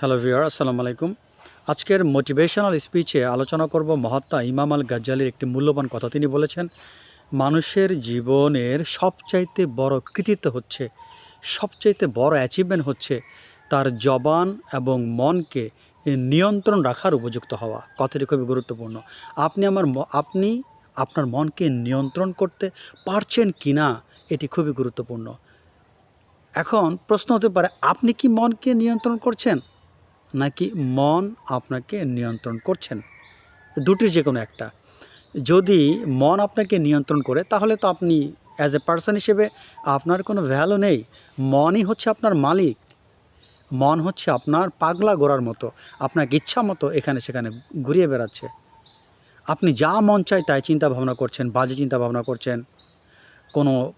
Hello viewer আসসালামু আলাইকুম আজকের মোটিভেশনাল স্পিচে আলোচনা করব মহাত্মা ইমাম আল গাজ্জালির একটি মূল্যবান কথা। তিনি বলেছেন, মানুষের জীবনের সবচাইতে বড় কৃতিত্ব হচ্ছে, সবচাইতে বড় অ্যাচিভমেন্ট হচ্ছে তার জবান এবং মনকে নিয়ন্ত্রণ রাখার উপযুক্ত হওয়া। কথাটি খুবই গুরুত্বপূর্ণ। আপনি আমার আপনি আপনার মনকে নিয়ন্ত্রণ করতে পারছেন কি না এটি খুবই গুরুত্বপূর্ণ। এখন প্রশ্ন হতে পারে, আপনি কি মনকে নিয়ন্ত্রণ করছেন? নাকি মন আপনাকে নিয়ন্ত্রণ করছেন? দুটির যে কোনো একটা। যদি মন আপনাকে নিয়ন্ত্রণ করে, তাহলে তো আপনি অ্যাজ এ পার্সন হিসেবে আপনার কোনো ভ্যালু নেই। মনই হচ্ছে আপনার মালিক। মন হচ্ছে আপনার পাগলা গোড়ার মতো। আপনাকে ইচ্ছা মতো এখানে সেখানে ঘুরিয়ে বেড়াচ্ছে। আপনি যা মন চায় তাই চিন্তা ভাবনা করছেন, বাজে চিন্তা ভাবনা করছেন। কোনো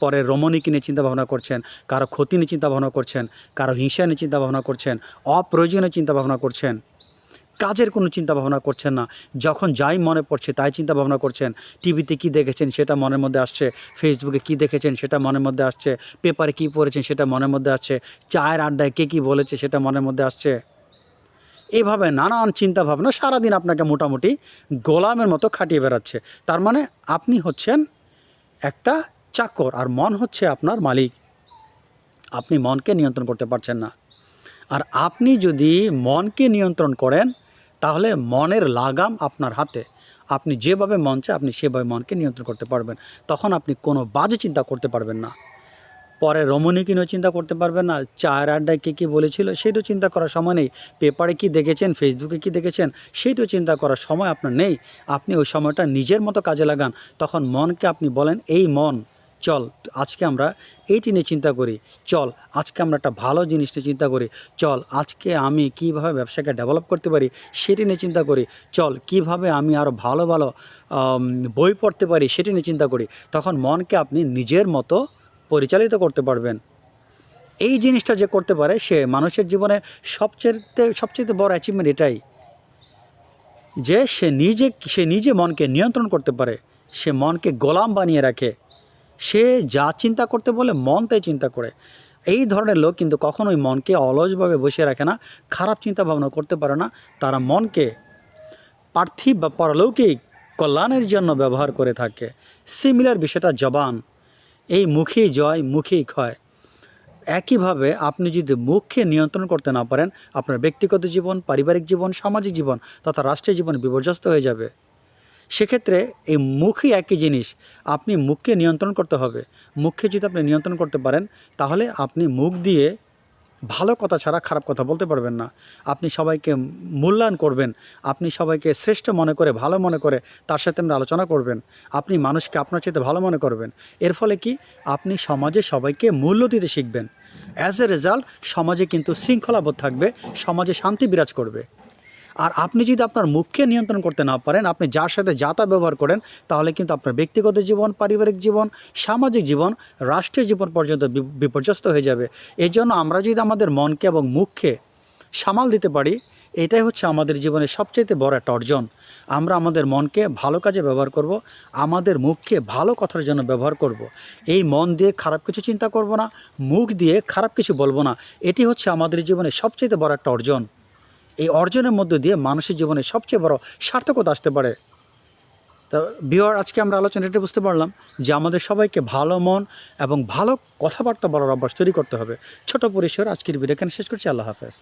পরের রমণীকে নিয়ে চিন্তা ভাবনা করছেন, কারও ক্ষতি নিয়ে চিন্তা ভাবনা করছেন, কারও হিংসা নিয়ে চিন্তা ভাবনা করছেন, অপ্রয়োজনীয় চিন্তা ভাবনা করছেন। কাজের কোনো চিন্তা ভাবনা করছেন না। যখন যাই মনে পড়ছে তাই চিন্তা ভাবনা করছেন। টিভিতে কি দেখেছেন সেটা মনের মধ্যে আসছে, ফেসবুকে কি দেখেছেন সেটা মনের মধ্যে আসছে, পেপারে কি পড়েছেন সেটা মনের মধ্যে আসছে, চায়ের আড্ডায় কে কী বলেছে সেটা মনের মধ্যে আসছে। এইভাবে নানান চিন্তা ভাবনা সারাদিন আপনাকে মোটামুটি গোলামের মতো খাটিয়ে বেড়াচ্ছে। তার মানে আপনি হচ্ছেন একটা চাকর আর মন হচ্ছে আপনার মালিক। আপনি মনকে নিয়ন্ত্রণ করতে পারছেন না। আর আপনি যদি মনকে নিয়ন্ত্রণ করেন, তাহলে মনের লাগাম আপনার হাতে। আপনি যেভাবে মন চায়, আপনি সেভাবে মনকে নিয়ন্ত্রণ করতে পারবেন। তখন আপনি কোনো বাজে চিন্তা করতে পারবেন না। পরে রমণীকে নিয়েও চিন্তা করতে পারবেন না। চায়ের আড্ডায় কে কী বলেছিল, সেটাও চিন্তা করার সময় নেই। পেপারে কি দেখেছেন, ফেসবুকে কি দেখেছেন সেইটাও চিন্তা করার সময় আপনার নেই। আপনি ওই সময়টা নিজের মতো কাজে লাগান। তখন মনকে আপনি বলেন, এই মন চল, আজকে আমরা এইটি নিয়ে চিন্তা করি। চল, আজকে আমরা একটা ভালো জিনিস নিয়ে চিন্তা করি। চল, আজকে আমি কীভাবে ব্যবসাকে ডেভেলপ করতে পারি সেটি নিয়ে চিন্তা করি। চল, কীভাবে আমি আরও ভালো ভালো বই পড়তে পারি সেটি নিয়ে চিন্তা করি। তখন মনকে আপনি নিজের মতো পরিচালিত করতে পারবেন। এই জিনিসটা যে করতে পারে সে মানুষের জীবনে সবচেয়ে সবচেয়ে বড় অ্যাচিভমেন্ট এটাই। যে সে নিজে সে নিজে মনকে নিয়ন্ত্রণ করতে পারে। সে মনকে গোলাম বানিয়ে রাখে। সে যা চিন্তা করতে বলে মন তাই চিন্তা করে। এই ধরনের লোক কিন্তু কখনোই মনকে অলসভাবে বসে রাখে না, খারাপ চিন্তা ভাবনা করতে পারে না। তারা মনকে পার্থিব বা পরলৌকিক কল্যাণের জন্য ব্যবহার করে থাকে। সিমিলার বিষয়টা জবান। এই মুখেই জয়, মুখেই ক্ষয়। একইভাবে আপনি যদি মুখকে নিয়ন্ত্রণ করতে না পারেন, আপনার ব্যক্তিগত জীবন, পারিবারিক জীবন, সামাজিক জীবন তথা রাষ্ট্রীয় জীবন বিপর্যস্ত হয়ে যাবে। সেক্ষেত্রে এই মুখই একই জিনিস। আপনি মুখকে নিয়ন্ত্রণ করতে হবে। মুখকে যদি আপনি নিয়ন্ত্রণ করতে পারেন, তাহলে আপনি মুখ দিয়ে ভালো কথা ছাড়া খারাপ কথা বলতে পারবেন না। আপনি সবাইকে মূল্যায়ন করবেন। আপনি সবাইকে শ্রেষ্ঠ মনে করে, ভালো মনে করে তার সাথে আপনি আলোচনা করবেন। আপনি মানুষকে আপনার চাইতে ভালো মনে করবেন। এর ফলে কি? আপনি সমাজে সবাইকে মূল্য দিতে শিখবেন। অ্যাজ এ রেজাল্ট সমাজে কিন্তু শৃঙ্খলাবোধ থাকবে, সমাজে শান্তি বিরাজ করবে। আর আপনি যদি আপনার মুখকে নিয়ন্ত্রণ করতে না পারেন, আপনি যার সাথে যাতা ব্যবহার করেন, তাহলে কিন্তু আপনার ব্যক্তিগত জীবন, পারিবারিক জীবন, সামাজিক জীবন, রাষ্ট্রীয় জীবন পর্যন্ত বিপর্যস্ত হয়ে যাবে। এই জন্য আমরা যদি আমাদের মনকে এবং মুখকে সামাল দিতে পারি, এটাই হচ্ছে আমাদের জীবনের সবচেয়ে বড় একটা অর্জন। আমরা আমাদের মনকে ভালো কাজে ব্যবহার করব, আমাদের মুখকে ভালো কথার জন্য ব্যবহার করব। এই মন দিয়ে খারাপ কিছু চিন্তা করব না, মুখ দিয়ে খারাপ কিছু বলব না। এটি হচ্ছে আমাদের জীবনের সবচেয়ে বড় একটা অর্জন। এই অর্জনের মধ্য দিয়ে মানুষের জীবনে সবচেয়ে বড় সার্থকতা আসতে পারে। তা বিহার আজকে আমরা আলোচনা এটা বুঝতে পারলাম যে আমাদের সবাইকে ভালো মন এবং ভালো কথাবার্তা বলার অভ্যাস তৈরি করতে হবে। ছোট পরিসর আজকের ভিডিও এখানে শেষ করছি। আল্লাহ হাফেজ।